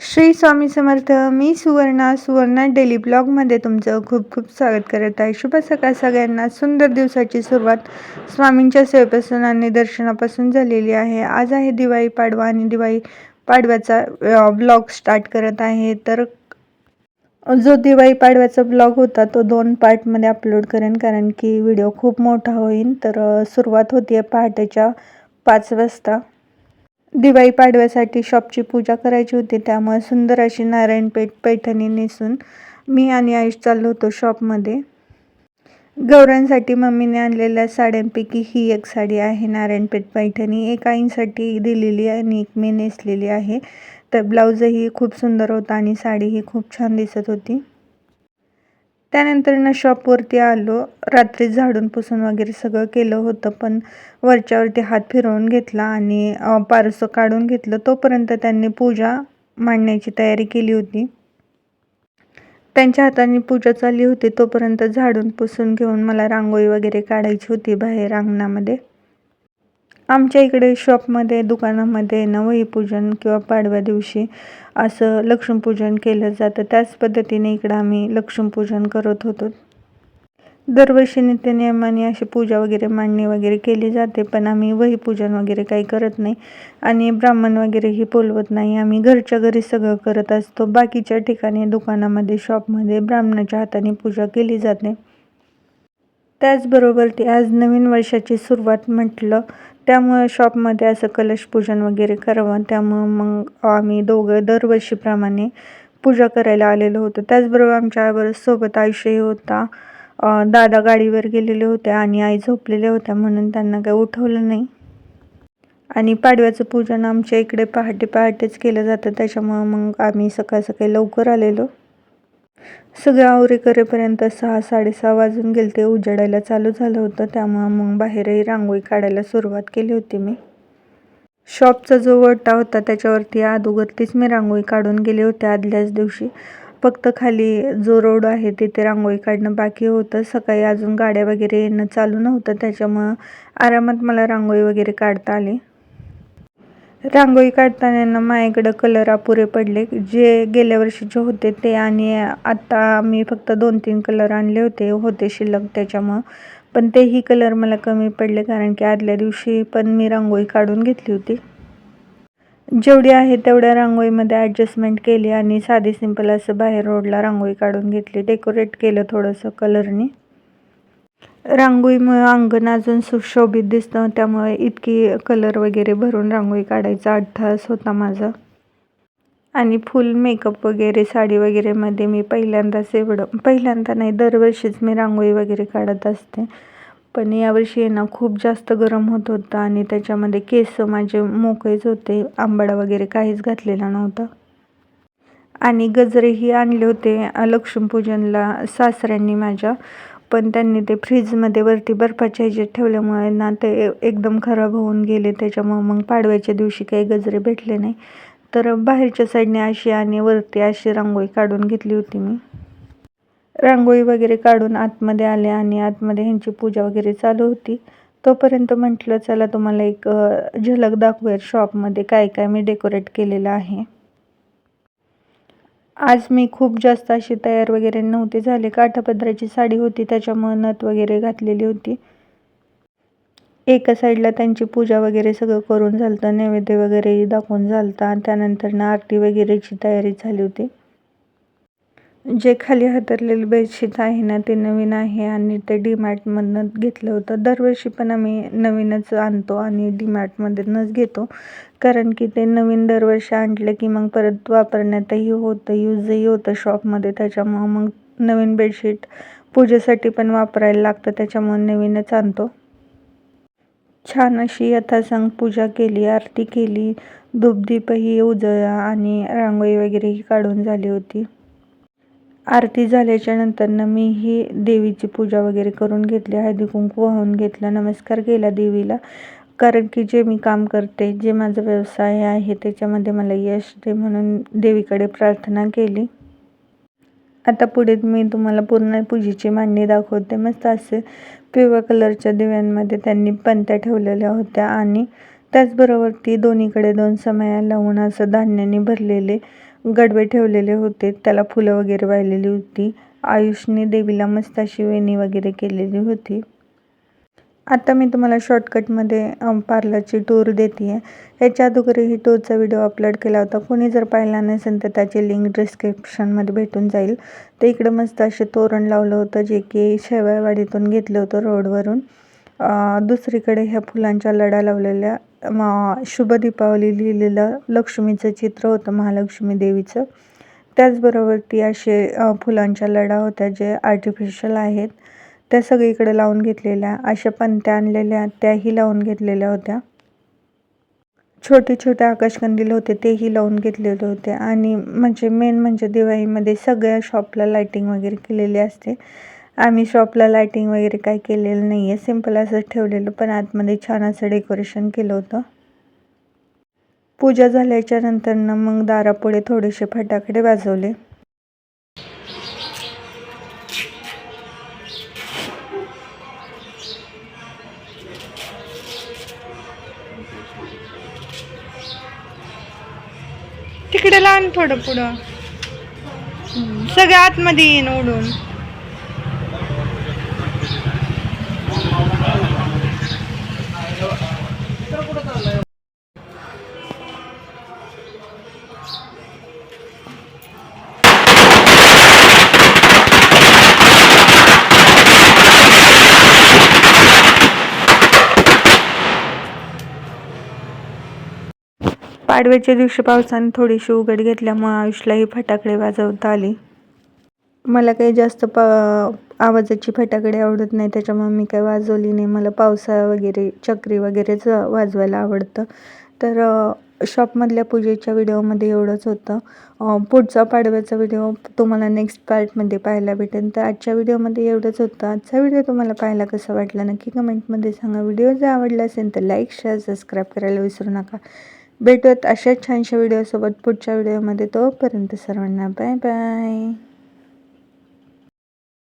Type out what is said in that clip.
श्री स्वामी समर्थ मी सुवर्णा सुवर्णा डेली ब्लॉगमध्ये तुमचं खूप खूप स्वागत करत आहे. शुभ सकाळ सगळ्यांना. सुंदर दिवसाची सुरुवात स्वामींच्या सेवेपासून आणि दर्शनापासून झालेली आहे. आज आहे दिवाळी पाडवा आणि दिवाळी पाडव्याचा ब्लॉग स्टार्ट करत आहे. तर जो दिवाळी पाडव्याचा ब्लॉग होता तो दोन पार्टमध्ये अपलोड करेन कारण की व्हिडिओ खूप मोठा होईल तर सुरुवात होती पहाटेच्या पाच वाजता. दिवाळी पाडव्यासाठी शॉपची पूजा करायची होती त्यामुळे सुंदर अशी नारायणपेठ पैठणी नेसून मी आणि आयुष चाललो होतो शॉपमध्ये. गौरांसाठी मम्मीने आणलेल्या साड्यांपैकी ही एक साडी आहे नारायणपेठ पैठणी. एक आईंसाठी दिलेली आणि एक मी नेसलेली आहे. तर ब्लाऊजही खूप सुंदर होता आणि साडीही खूप छान दिसत होती. त्यानंतर ना शॉपवरती आलो. रात्री झाडून पुसून वगैरे सगळं केलं होतं पण वरच्यावरती हात फिरवून घेतला आणि पारसं काढून घेतलं. तोपर्यंत त्यांनी पूजा मांडण्याची तयारी केली होती. त्यांच्या हाताने पूजा चालली होती. तोपर्यंत झाडून पुसून घेऊन मला रांगोळी वगैरे काढायची होती बाहेर अंगणामध्ये. आमच्या इकडे शॉपमध्ये दुकानामध्ये नवही पूजन किंवा पाडव्या दिवशी असं लक्ष्मीपूजन केलं जातं. त्याच पद्धतीने इकडं आम्ही लक्ष्मीपूजन करत होतो. दरवर्षी नित्यनियमाने अशी पूजा वगैरे मांडणी वगैरे केली जाते पण आम्ही वही पूजन वगैरे काही करत नाही आणि ब्राह्मण वगैरेही बोलवत नाही. आम्ही घरच्या घरी सगळं करत असतो. बाकीच्या ठिकाणी दुकानामध्ये शॉपमध्ये ब्राह्मणाच्या हाताने पूजा केली जाते त्याचबरोबर ते आज नवीन वर्षाची सुरुवात म्हटलं त्यामुळं शॉपमध्ये असं कलश पूजन वगैरे करावं. त्यामुळं मग आम्ही दोघं दरवर्षीप्रमाणे पूजा करायला आलेलो होतो. त्याचबरोबर आमच्यासोबत आयुष्यही होता. दादा गाडीवर गेलेले होते आणि आई झोपलेल्या होत्या म्हणून त्यांना काही उठवलं नाही. आणि पाडव्याचं पूजन आमच्या इकडे पहाटे पहाटेच केलं जातं. त्याच्यामुळं मग आम्ही सकाळ सकाळी लवकर आलेलो. सगळं आवरे करेपर्यंत सहा साडेसहा वाजून गेले ते उजाडायला चालू झालं होतं. त्यामुळं मग बाहेरही रांगोळी काढायला सुरुवात केली होती मी. शॉपचा जो वटा होता त्याच्यावरती अदोगरतीच मी रांगोळी काढून गेले होते आदल्याच दिवशी. फक्त खाली जो रोड आहे तिथे रांगोळी काढणं बाकी होतं. सकाळी अजून गाड्या वगैरे येणं चालू नव्हतं. त्याच्यामुळं आरामात मला रांगोळी वगैरे काढता आली. रांगोळी काढताना माझ्याकडं कलर अपुरे पडले. जे गेल्या वर्षीचे होते ते आणि आत्ता मी फक्त दोन तीन कलर आणले होते. होते शिल्लक त्याच्यामुळं. पण तेही कलर मला कमी पडले कारण की आदल्या दिवशी पण मी रांगोळी काढून घेतली होती. जेवढी आहे तेवढ्या रांगोळीमध्ये ॲडजस्टमेंट केली आणि साधी सिंपल असं बाहेर रोडला रांगोळी काढून घेतली. डेकोरेट केलं थोडंसं कलरनी रांगोळीमुळे अंगण अजून सुशोभित दिसतं. त्यामुळे इतकी कलर वगैरे भरून रांगोळी काढायचा अठ्ठास होता माझा. आणि फुल मेकअप वगैरे साडी वगैरेमध्ये मी पहिल्यांदाच एवढं पहिल्यांदा नाही दरवर्षीच मी रांगोळी वगैरे काढत असते. पण यावर्षी आहे ना खूप जास्त गरम होत होतं आणि त्याच्यामध्ये केस माझे मोकळेच होते. आंबाडा वगैरे काहीच घातलेला नव्हता. आणि गजरेही आणले होते. लक्ष्मीपूजनला सासऱ्यांनी माझ्या पण त्यांनी ते फ्रीजमध्ये वरती बर्फाच्या ह्याच्यात ठेवल्यामुळे ना ते एकदम खराब होऊन गेले. त्याच्यामुळं मग पाडव्याच्या दिवशी काही गजरे भेटले नाही. तर बाहेरच्या साईडने अशी आणि वरती अशी रांगोळी काढून घेतली होती मी. रांगोळी वगैरे काढून आतमध्ये आले आणि आतमध्ये ह्यांची पूजा वगैरे चालू होती. तोपर्यंत म्हटलं चला तुम्हाला एक झलक दाखवूयात शॉपमध्ये काय काय मी डेकोरेट केलेलं आहे. आज मी खूप जास्त अशी तयार वगैरे नव्हते झाले. काठापदराची साडी होती त्याच्यामुळं नथ वगैरे घातलेली होती. एका साईडला त्यांची पूजा वगैरे सगळं करून झालं नैवेद्य वगैरे दाखवून झालं त्यानंतर ना आरती वगैरेची तयारी झाली होती. जे खाली हातरलेले बेडशीट आहे ना ते नवीन आहे आणि ते डीमार्टमधनं घेतलं होतं. दरवर्षी पण आम्ही नवीनच आणतो आणि डीमार्टमधूनच घेतो. कारण की ते नवीन दरवर्षी आणलं की मग परत वापरण्यातही होतं यूजही होतं शॉपमध्ये. त्याच्यामुळं मग नवीन बेडशीट पूजेसाठी पण वापरायला लागतं त्याच्यामुळं नवीनच आणतो. छान अशी यथासंग पूजा केली आरती केली. धूपदीपही उजळला आणि रांगोळी वगैरेही काढून झाली होती. आरती झाल्याच्या नंतरनं मी ही देवीची पूजा वगैरे करून घेतली हळदी कुंकू वाहून घेतला नमस्कार केला देवीला. कारण की जे मी काम करते जे माझा व्यवसाय आहे त्याच्यामध्ये मला यश दे म्हणून देवीकडे प्रार्थना केली. आता पुढे मी तुम्हाला पूर्ण पूजेची मांडणी दाखवते. मस्त असे पिवळ्या कलरच्या दिव्यांमध्ये त्यांनी पंत्या ठेवलेल्या होत्या आणि त्याचबरोबर ती दोन्हीकडे दोन समया लावून असं धान्याने भरलेले गडवे ठेवलेले होते. त्याला फुलं वगैरे वाहिलेली होती. आयुषने देवीला मस्त अशी वेणी वगैरे केलेली होती. आता मी तुम्हाला शॉर्टकटमध्ये पार्लरची टूर देते आहे ह्याच्या अगोदरही टूरचा व्हिडिओ अपलोड केला होता. कोणी जर पाहिला नसेल तर त्याची लिंक डिस्क्रिप्शनमध्ये भेटून जाईल. तर इकडं मस्त असे तोरण लावलं होतं जे की शेवायवाडीतून घेतलं होतं रोडवरून दुसरीकडे ह्या फुलांच्या लढा लावलेल्या म- शुभ दीपावली लिहिलेलं लक्ष्मीचं चित्र होतं महालक्ष्मी देवीचं. त्याचबरोबर ती असे अ, फुलांच्या लढा होत्या जे आर्टिफिशियल आहेत. त्या सगळीकडे लावून घेतलेल्या अशा पंत्या आणलेल्या त्याही लावून घेतलेल्या होत्या. छोटे छोटे आकाशकंदील होते तेही लावून घेतलेले होते. आणि म्हणजे मेन म्हणजे दिवाळीमध्ये सगळ्या शॉपला लायटिंग वगैरे केलेली असते. आम्ही शॉपला लायटिंग वगैरे काही केलेलं नाही आहे सिंपल असं ठेवलेलं पण आतमध्ये छान असं डेकोरेशन केलं होतं. पूजा झाल्याच्या नंतरनं मग दारापुढे थोडेसे फटाकडे वाजवले. तिकडे लहान थोडं पुढं. सगळ्या आतमध्ये येईन उडून पाडव्याच्या दिवशी पावसाने थोडीशी उघड घेतल्यामुळे आयुषलाही फटाकडे वाजवता आली. मला काही जास्त पा आवाजाची फटाकडे आवडत नाही त्याच्यामुळे मी काही वाजवली नाही. मला पावसाळा वगैरे चक्री वगैरेच वाजवायला आवडतं. तर शॉपमधल्या पूजेच्या व्हिडिओमध्ये एवढंच होतं. पुढचा पाडव्याचा व्हिडिओ तुम्हाला नेक्स्ट पार्टमध्ये पाहायला भेटेल तर आजच्या व्हिडिओमध्ये एवढंच होतं. आजचा व्हिडिओ तुम्हाला पाहायला कसा वाटला नक्की कमेंटमध्ये सांगा. व्हिडिओ जर आवडला असेल तर लाईक शेअर सबस्क्राईब करायला विसरू नका. भेटूयात अशाच छानशा व्हिडिओसोबत पुढच्या व्हिडिओमध्ये तोपर्यंत सर्वांना बाय बाय